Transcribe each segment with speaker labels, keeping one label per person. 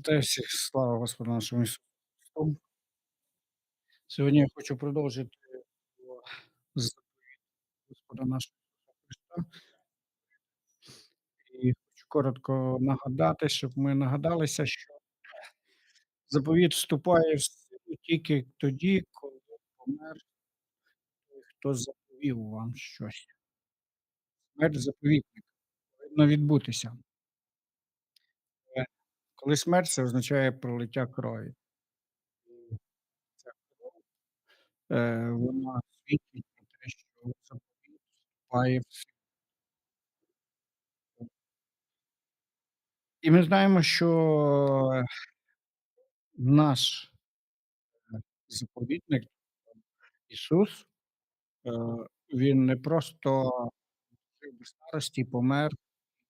Speaker 1: Вітаю всіх, слава Господу нашому Ісусу. Сьогодні я хочу продовжити про заповідь Господа нашого Христа. І хочу коротко нагадати, щоб ми нагадалися, що заповіт вступає в силу тільки тоді, коли помер той, хто заповів вам щось. Смерть заповітника повинна відбутися. Е, коли смерть, це означає пролиття крові. І ця кров, е, вона свідчить про те, що заповіт вступає в силу. І ми знаємо, що наш, е, заповідник Ісус, е, Він не просто жив до старості, помер,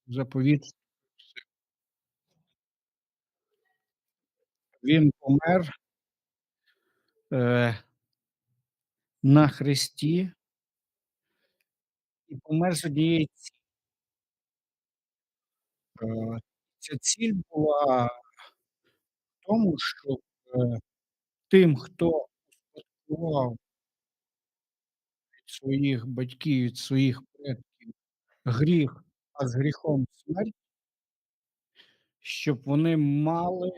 Speaker 1: заповіт вступив в силу. Він помер е на хресті і помер з однієї цілі. Е, ця ціль була в тому, щоб, е, тим, хто успадкував від своїх батьків, від своїх предків гріх, а з гріхом смерть щоб вони мали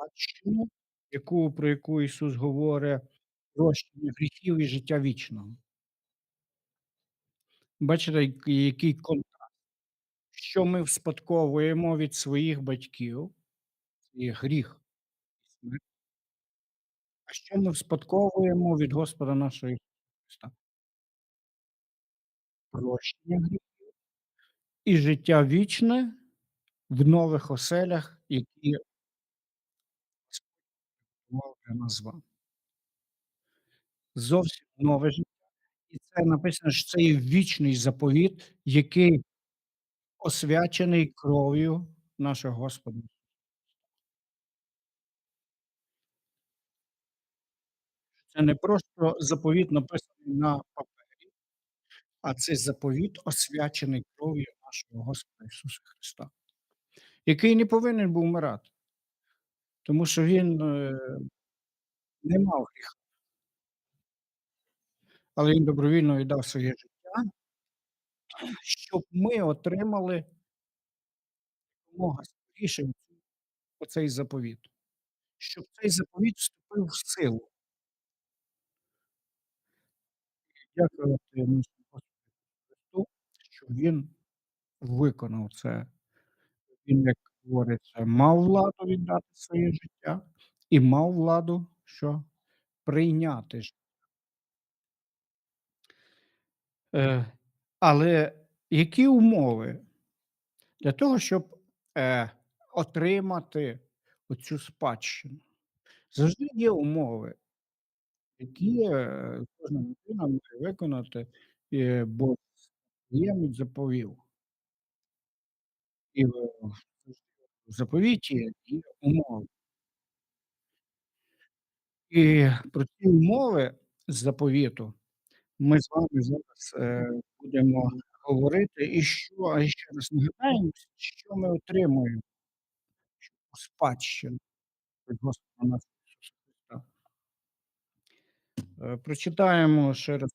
Speaker 1: спадщину, яку про яку Ісус говорить: "Прощення гріхів і життя вічного". Бачите, який контраст. Що ми вспадковуємо від своїх батьків, і гріх. А що ми вспадковуємо від Господа нашого Христа? Прощення гріхів і життя вічне в нових оселях, які з вами. Зовсім нове життя. І це написано, що це є вічний заповіт, який освячений кров'ю нашого Господа. Це не просто заповіт, написаний на папері, а це заповіт, освячений кров'ю нашого Господа Ісуса Христа, який не повинен був вмирати. Тому що він, е, не мав гріха. Але він добровільно віддав своє життя, щоб ми отримали якомога скоріше оцей заповіт, щоб цей заповіт вступив в силу. Господу Христу, що Він виконав це. Він, як говориться, мав владу віддати своє життя і мав владу що? Прийняти. Е, але які умови для того, щоб, е, отримати оцю спадщину? Завжди є умови які, е, кожна людина має виконати, е, бо спадкоємець заповів. І в заповіті є умови. І про ці умови з заповіту ми з вами зараз, е, будемо говорити. І що а ще раз нагадаємося, що ми отримуємо у спадщину від Господа нашого Ісуса Христа. Е, прочитаємо ще раз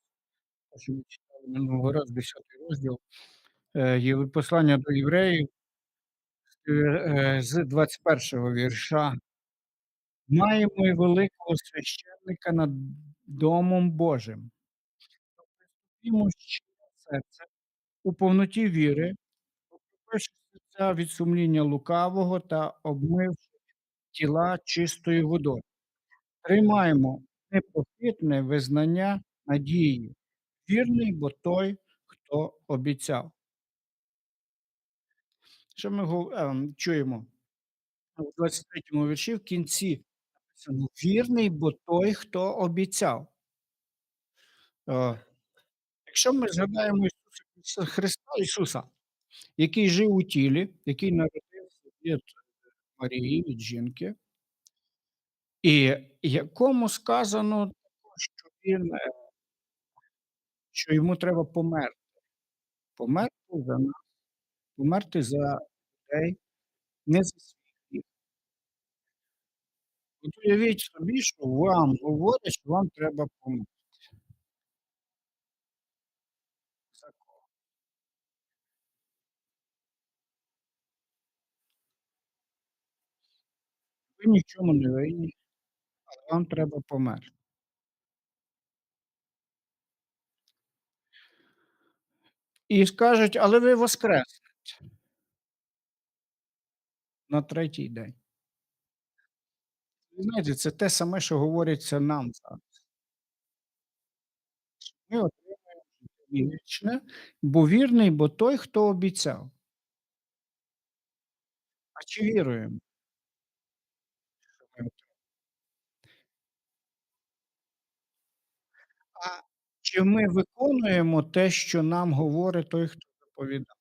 Speaker 1: що ми читали минулого разу, 10 розділ, е, послання до євреїв, е, е, з 21 вірша. Маємо і великого священника над домом Божим. Приступімо з щирим серцем, у повноті віри, покропивши серця від сумління лукавого та обмивши тіла чистою водою. Тримаймо непохитне визнання надії. Вірний бо той, хто обіцяв. Що ми ем, чуємо? У 23 вірші в кінці "Вірний бо той, хто обіцяв". Е, якщо ми згадаємо Ісуса Христа Ісуса, який жив у тілі, який народився від Марії, від жінки і якому сказано що він, е що йому треба померти. Померти за нас, померти за людей, не за. От уявіть собі, що вам говорять, що вам треба померти. За кого? Ви ні в чому не винні, але вам треба померти. І скажуть: "Але ви воскреснете" на третій день. Ви знаєте, це те саме, що говориться нам зараз. Ми отримаємо життя вічне, бо вірний, бо той, хто обіцяв. А чи віруємо? А чи ми виконуємо те, що нам говорить той, хто заповідав?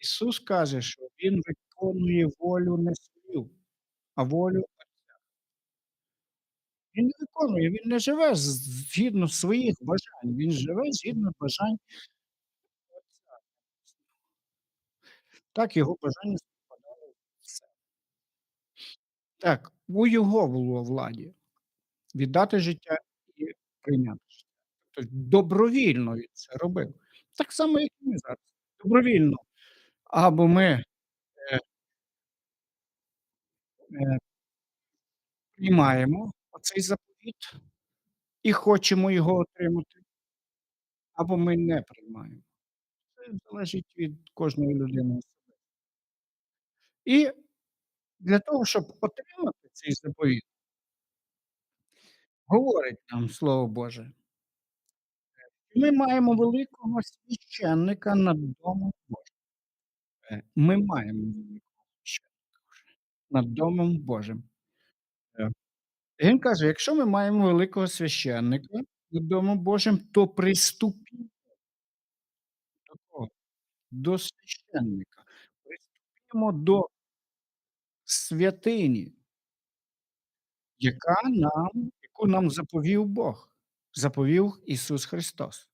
Speaker 1: Ісус каже, що Він виконує волю не свою, а волю. Він не виконує, він не живе згідно своїх бажань, він живе згідно бажань Так, його бажання співпадали все. Так, у його було владі віддати життя і прийняти життя. Тобто добровільно він це робив. Так само, як і ми зараз. Добровільно. Або ми, е е приймаємо оцей заповіт і хочемо його отримати або ми не приймаємо. Це залежить від кожної людини. І для того, щоб отримати цей заповіт говорить нам Слово Боже ми маємо великого священника над Домом Божим. Е, ми маємо великого священника над Домом Божим. Він каже: "Якщо ми маємо великого священника над Домом Божим, то приступімо" до? До священника. Приступімо до святині яка нам яку нам заповів Бог, заповів Ісус Христос.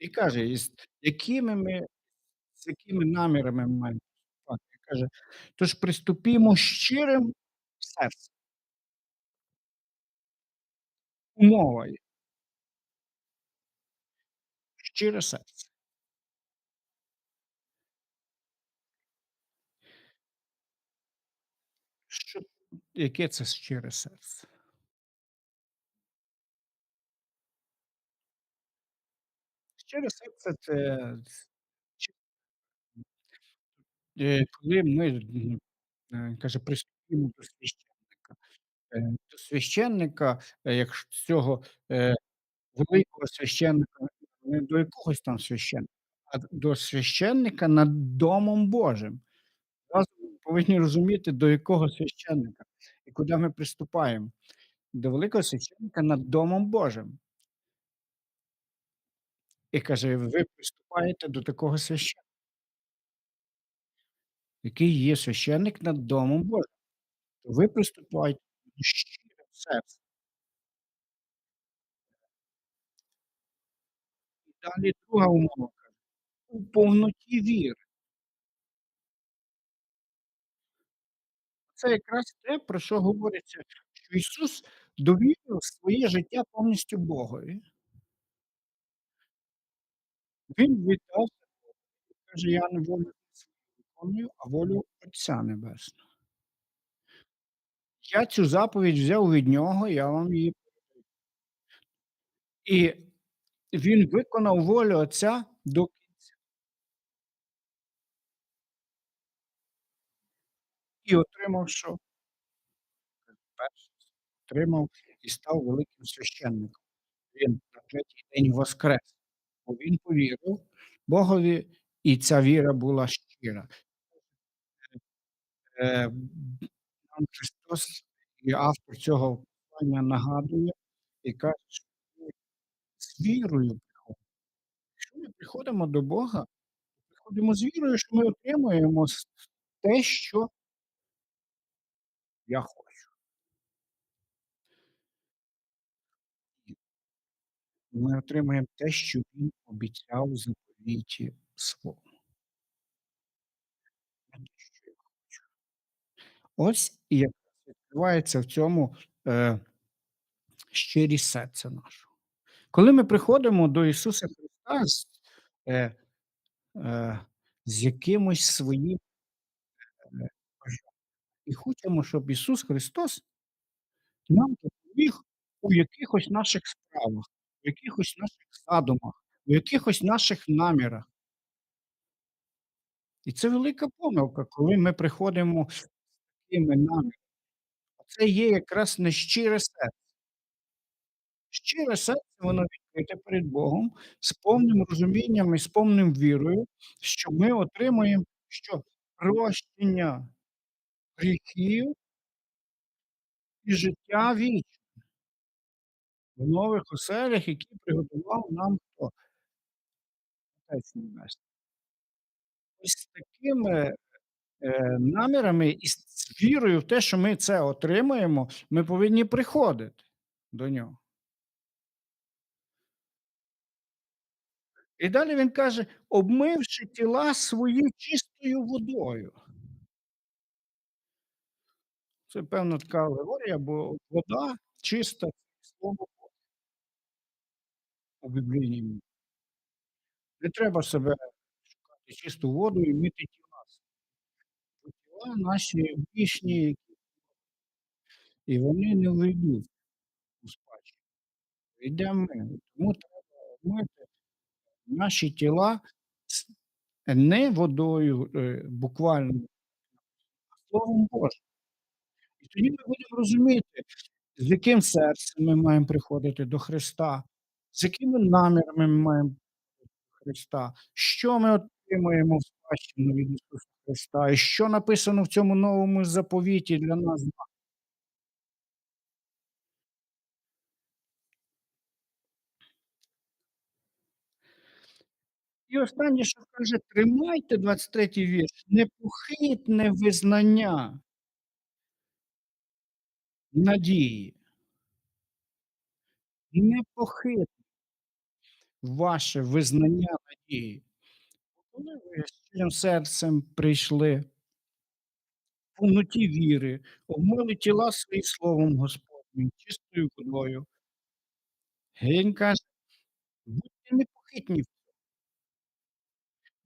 Speaker 1: І каже, із якими ми з якими намірами ми маємо поступати. Він каже: "Тож приступімо щирим серцем". Умова є. Щире серце. Що яке це щире серце? Щире серце це Е, коли ми, е, каже: "Приступімо до священника". Е, до священника, е, як цього, е, великого священника, не до якогось там священника, а до священника над Домом Божим. Зразу ми повинні розуміти, до якого священника і куди ми приступаємо. До великого священника над Домом Божим. І каже: "Ви приступаєте до такого священника" який є священник над Домом Божим. То ви приступайте зі щирим серцем. І далі друга умова каже: "У повноті віри". Це якраз те, про що говориться, що Ісус довірив своє життя повністю Богові. Він віддав каже: "Я не волю свою виконую, а волю Отця Небесного". Я цю заповідь взяв від нього, я вам її. І він виконав волю Отця до кінця. І отримав що? Першість. Отримав і став великим священником. Він на третій день воскрес, бо він повірив Богові, і ця віра була щира. Е, Христос і автор цього послання нагадує і каже, що ми з вірою приходимо. Якщо ми приходимо до Бога, приходимо з вірою, що ми отримуємо те, що я хочу. Ми отримаємо те, що він обіцяв заповіті своєму. Не те, що я хочу. Ось і якраз Називається в цьому, е щирість серця нашого. Коли ми приходимо до Ісуса Христа з, е е, з якимось своїм е і хочемо, щоб Ісус Христос нам допоміг у якихось наших справах, у якихось наших задумах, у якихось наших намірах. І це велика помилка, коли ми приходимо такими намірами. Це є якраз нещире серце. Щире серце, воно відкрите перед Богом з повним розумінням і з повним вірою, що ми отримаємо що? Прощення гріхів і життя вічне в нових оселях, які приготував нам хто? Отець Небесний. Ось такими, е, намірами і з вірою в те, що ми це отримаємо, ми повинні приходити до нього. І далі він каже: "Обмивши тіла свої чистою водою". Це певно така алегорія, бо вода чиста слово. У біблійній Не треба себе шукати чисту воду і мити тіла Бо тіла наші грішні і вони не війдуть у спадщину. Війдемо ми. Тому треба мити наші тіла не водою, е, буквально, а Словом Божим. І тоді ми будемо розуміти, з яким серцем ми маємо приходити до Христа, з якими намірами ми маємо приходити до Христа, що ми отримуємо в спадщину від Ісуса Христа, і що написано в цьому новому заповіті для нас. І останнє, що каже: "Тримайте", 23 вірш, "непохитне визнання" надії. Непохитне ваше визнання надії. Коли ви щирим серцем прийшли в повноті віри, омили тіла свої Словом Господнім, чистою водою. Він каже: "Будьте непохитні"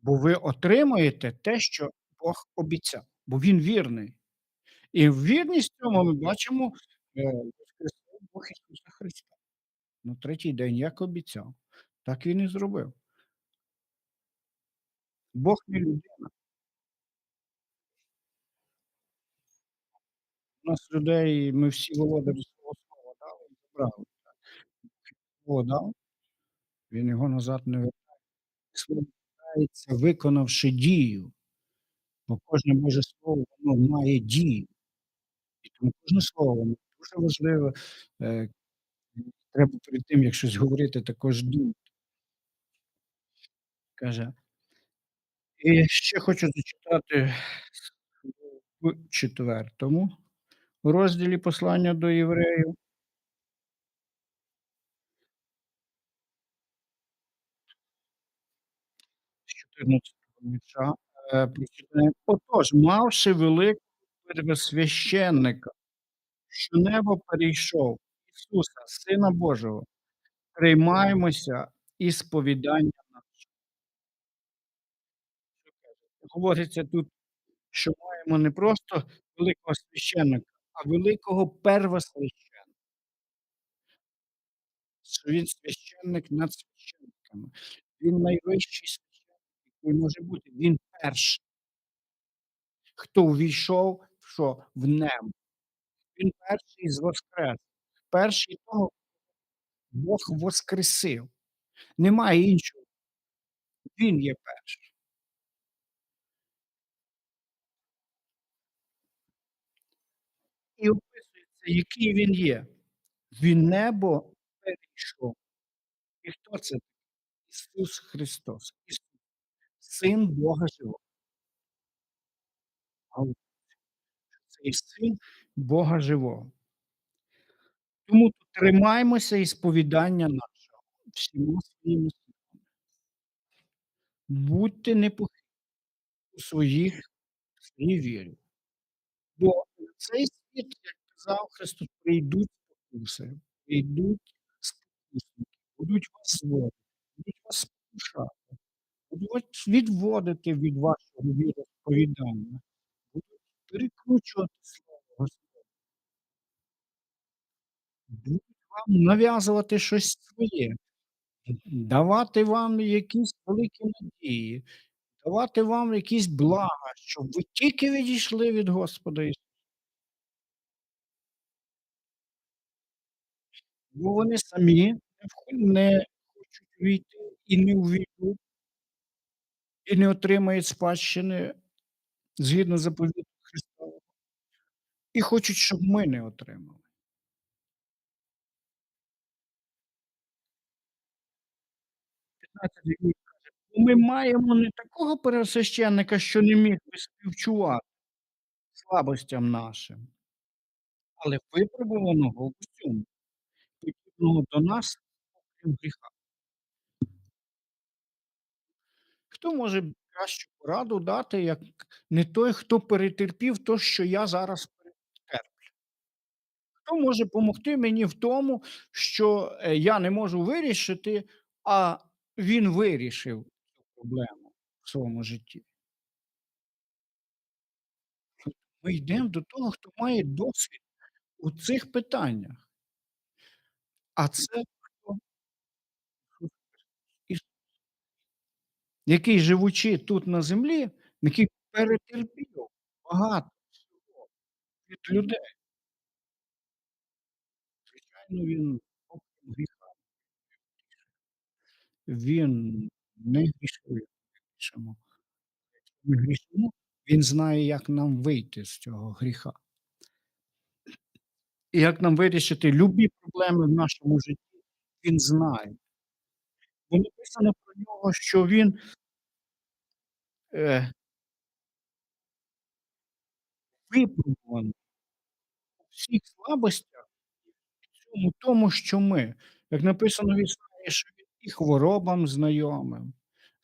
Speaker 1: бо ви отримаєте те, що Бог обіцяв, бо Він вірний. І в вірність цьому ми бачимо, е, Бог Ісуса Христа. На третій день, як обіцяв, так Він і зробив. Бог не людина. У нас людей ми всі володарі свого слова дали і забрали. Слово дав, він його назад не вертає. Слово повертається, виконавши дію, бо кожне Боже Слово, воно має дію. І тому кожне слово, воно дуже важливе, е, треба перед тим, як щось говорити, також думати. Каже І ще хочу зачитати в 4 розділі послання до євреїв. З 14 вірша, е, "Отож, мавши великого первосвященника, що небо перейшов, Ісуса, Сина Божого, приймаймося і сповідання наше". Що каже? Говориться тут, що маємо не просто великого священника, а великого первосвященника. Він священник над священниками. Він найвищий священник, який може бути. Він перший. Хто увійшов що? В небо. Він перший з воскрес. Перший того Бог воскресив. Немає іншого. Він є перший. І описується, який він є. Він небо перейшов. І хто це? Ісус Христос. Ісус, Син Бога живого. Цей Син Бога живого. Тому тримаймося ісповідання нашого всіма своїми силами. Будьте непохитні у своїх своїй вірі. Бо цей як сказав Христос: "Прийдуть спокуси, прийдуть спокусники, будуть вас зводити, будуть вас спокушати, будуть відводити від вашого віросповідання, будуть перекручувати слово Господнє". Будуть вам нав'язувати щось своє, давати вам якісь великі надії, давати вам якісь блага, щоб ви тільки відійшли від Господа Ісуса. Бо вони самі не хочуть увійти і не увійдуть і не отримають спадщини згідно заповіту Христового. І хочуть, щоб ми не отримали. 15 вік каже: "Ми маємо не такого первосвященника, що не міг би співчувати слабостям нашим, але випробуваного в усьому, подібного до нас, окрім гріха". Хто може кращу пораду дати, як не той, хто перетерпів то, що я зараз перетерплю? Хто може помогти мені в тому, що, е, я не можу вирішити, а він вирішив цю проблему в своєму житті? Ми йдемо до того, хто має досвід у цих питаннях. А це хто? Ісус. Який, живучи тут на землі, який перетерпів багато всього від людей. Звичайно, він окрім гріха Він не ми грішимо, він знає, як нам вийти з цього гріха. І як нам вирішити любі проблеми в нашому житті, він знає. Бо написано про нього, що він е випробуваний у всіх слабостях в цьому тому, що ми. Як написано в Ісаї, що він і хворобам знайомим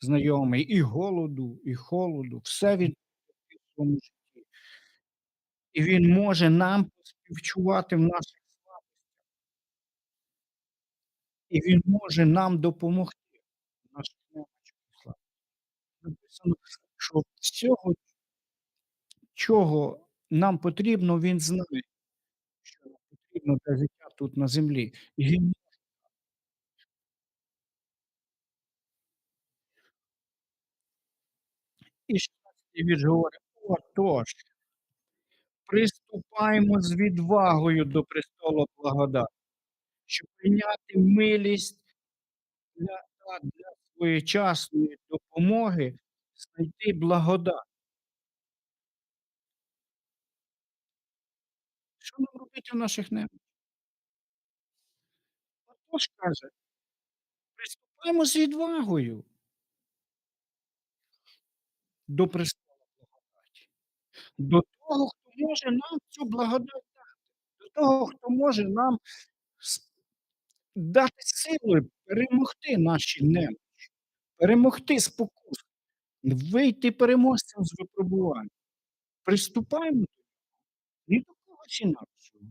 Speaker 1: знайомий, і голоду, і холоду, все він в своєму житті. І він може нам поспівчувати в наших слабостях. І він може нам допомогти в наших слабостях. Написано, що всього чого нам потрібно, він знає, що нам потрібно для життя тут на землі. І він. І 16 вірш говорить: "Отож" "приступаймо з відвагою до престолу благодаті, щоб прийняти милість для для своєчасної допомоги знайти благодать". Що нам робити в наших немочах? Отож каже "Приступаймо з відвагою" "до престола благодаті". До того, може нам цю благодать дати, до того, хто може нам дати сили перемогти наші немочі, перемогти спокусу, вийти переможцем з до нього, ні до когось інакшого.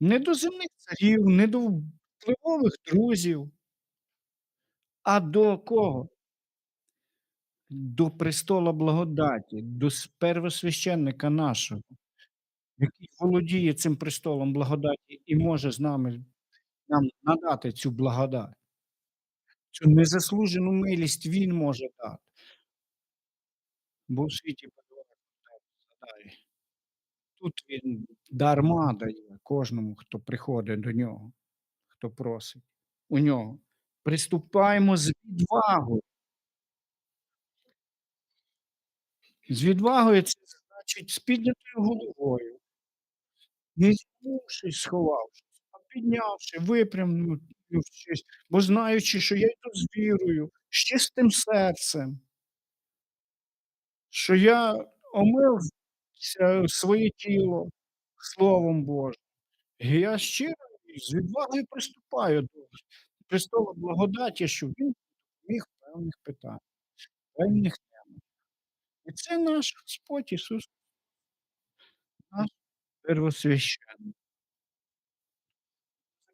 Speaker 1: Не до земних царів, не до впливових друзів. А до кого? До престола благодаті, до первосвященника нашого, який володіє цим престолом благодаті і може з нами нам надати цю благодать. Цю незаслужену милість він може дати. Бо в світі задай. Тут він дарма дає кожному, хто приходить до нього, хто просить у нього. Приступаймо з відвагою. З відвагою це значить з піднятою головою. Не зігнувшись, сховавшись, а піднявши, випрямившись, бо знаючи, що я йду з вірою, з чистим серцем. Що я омив своє тіло Словом Божим. І я щиро з відвагою приступаю до престола благодаті, щоб він в певних питаннях, в певних. І це наш Господь Ісус. Наш первосвященник.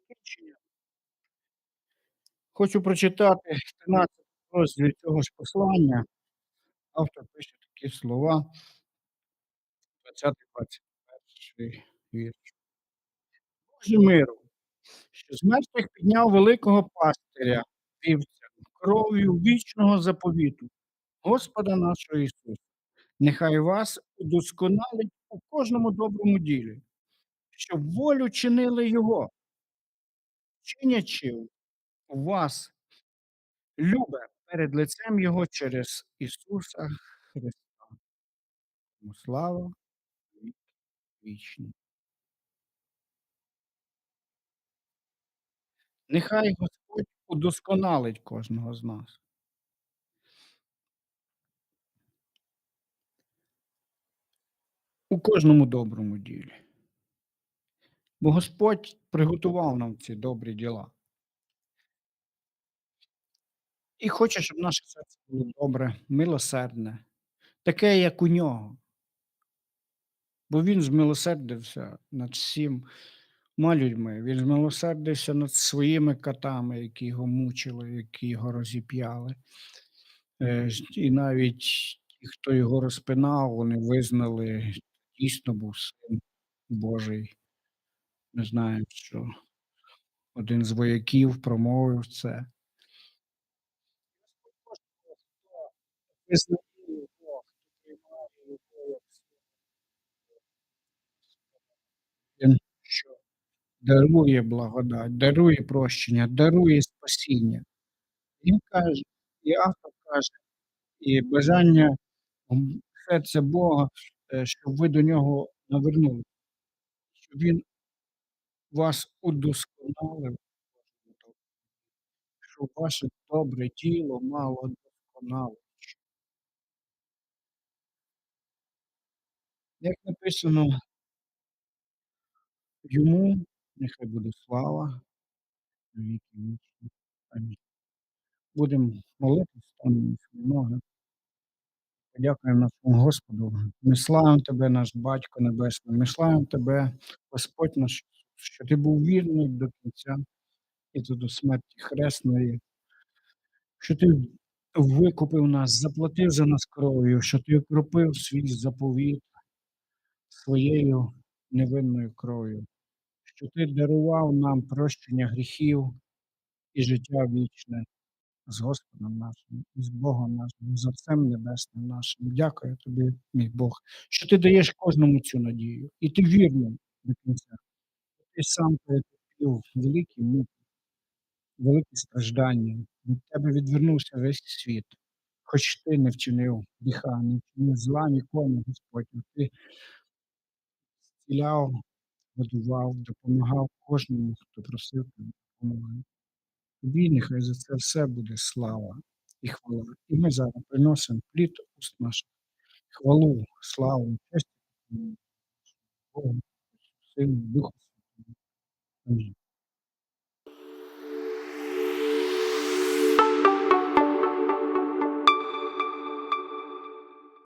Speaker 1: Закінчення. Хочу прочитати 13 розділ цього ж послання. Автор пише такі слова. 20-21 вірш. Боже миру, що з мертвих підняв великого пастиря, вівця, кров'ю вічного заповіту, Господа нашого Ісуса. Нехай вас удосконалить у кожному доброму ділі, щоб волю чинили Його, чинячи у вас любе перед лицем Його через Ісуса Христа. Йому слава вічні. Нехай Господь удосконалить кожного з нас. У кожному доброму ділі. Бо Господь приготував нам ці добрі діла. І хоче, щоб наше серце було добре, милосердне, таке, як у нього. Бо він змилосердився над всіма людьми, він змилосердився над своїми котами, які його мучили, які його розіп'яли. Е, І навіть ті, хто його розпинав, вони визнали, дійсно був син Божий. Ми знаємо, що один з вояків промовив це. Визнає його, приймає його як Він що дарує благодать, дарує прощення, дарує спасіння. Він каже, і автор каже, і бажання серця Бога, е, щоб ви до нього навернули, щоб він вас удосконалив, щоб ваше добре тіло мало досконале. Як написано, йому нехай буде слава віки вічні. Амінь. Будемо молитися, станемо ноги. Подякуємо нашому Господу. Ми славимо Тебе, наш Батько Небесний. Ми славимо Тебе, Господь наш, що Ти був вірний до кінця і до смерті хресної, що Ти викупив нас, заплатив за нас кров'ю, що Ти окропив свій заповіт своєю невинною кров'ю, що Ти дарував нам прощення гріхів і життя вічне з Господом нашим, і з Богом нашим, з Отцем Небесним нашим. Дякую тобі, мій Бог, що ти даєш кожному цю надію, і ти вірний до кінця. Ти сам перетерпів великі муки, великі страждання. Від тебе відвернувся весь світ. Хоч ти не вчинив гріха, не вчинив зла нікому, Господь, ти зціляв, годував, допомагав кожному, хто просив тебе допомоги. Тобі нехай за це все буде слава і хвала. І ми зараз приносимо плід уст наших. Хвалу, славу, честь Богу, Сину, Духу Святому. Амінь.